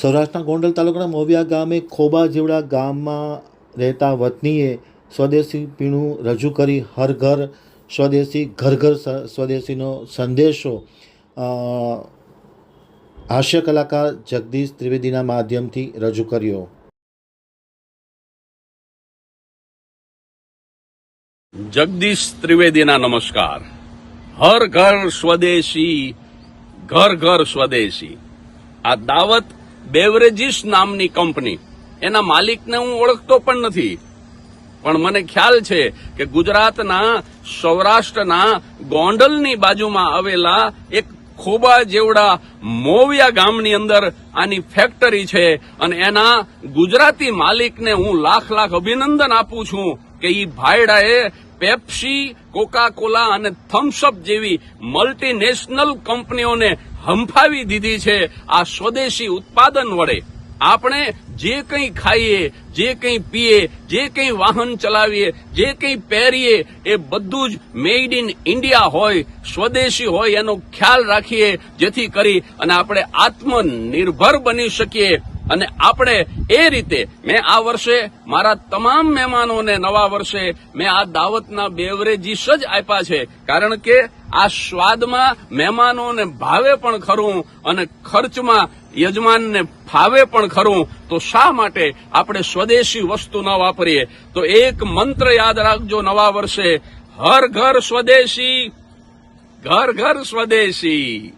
સૌરાષ્ટ્રના ગોંડલ તાલુકાના મોવિયા ગામે ખોબા જેવડા ગામમાં રહેતા વતનીએ સ્વદેશી પીણું રજૂ કરી હર ઘર સ્વદેશી, ઘર ઘર સ્વદેશીનો સંદેશો. હાસ્ય કલાકાર જગદીશ ત્રિવેદીના માધ્યમથી રજૂ કર્યો. જગદીશ ત્રિવેદીના નમસ્કાર. હર ઘર સ્વદેશી, ઘર ઘર સ્વદેશી. આ દાવત બેવરેજીસ નામની કંપની. એના માલિકને હું ઓળખતો પણ નથી. પણ મને ખ્યાલ છે કે ગુજરાતના, સૌરાષ્ટ્રના ગોંડલની બાજુમાં આવેલા એક ખોબા જેવડા મોવિયા ગામની અંદર આની ફેક્ટરી છે અને એના ગુજરાતી માલિકને હું લાખ લાખ અભિનંદન આપું છું કે ઈ ભાયડાએ પેપ્સી કોકા કોલા અને થમ્સઅપ જેવી મલ્ટીનેશનલ કંપનીઓને હંફાવી દીધી છે આ સ્વદેશી ઉત્પાદન વડે. આપણે જે કંઈ ખાઈએ, જે કંઈ પીએ, જે કંઈ વાહન ચલાવીએ, જે કંઈ પહેરીએ, એ બધું જ મેડ ઇન ઇન્ડિયા હોય, સ્વદેશી હોય, એનો ખ્યાલ રાખીએ, જેથી કરી અને આપણે આત્મનિર્ભર બની શકીએ. અને આપણે એ રીતે મેં આ વર્ષે મારા તમામ મહેમાનોને નવા વર્ષે મેં આ દાવતના બેવરેજીસ જ આપ્યા છે. કારણ કે આ સ્વાદમાં મહેમાનોને ભાવે પણ ખરું અને ખર્ચમાં યજમાનને ફાવે પણ ખરું. તો શા માટે આપણે સ્વદેશી વસ્તુ ન વાપરીએ? તો એક મંત્ર યાદ રાખજો નવા વર્ષે, હર ઘર સ્વદેશી, ઘર ઘર સ્વદેશી.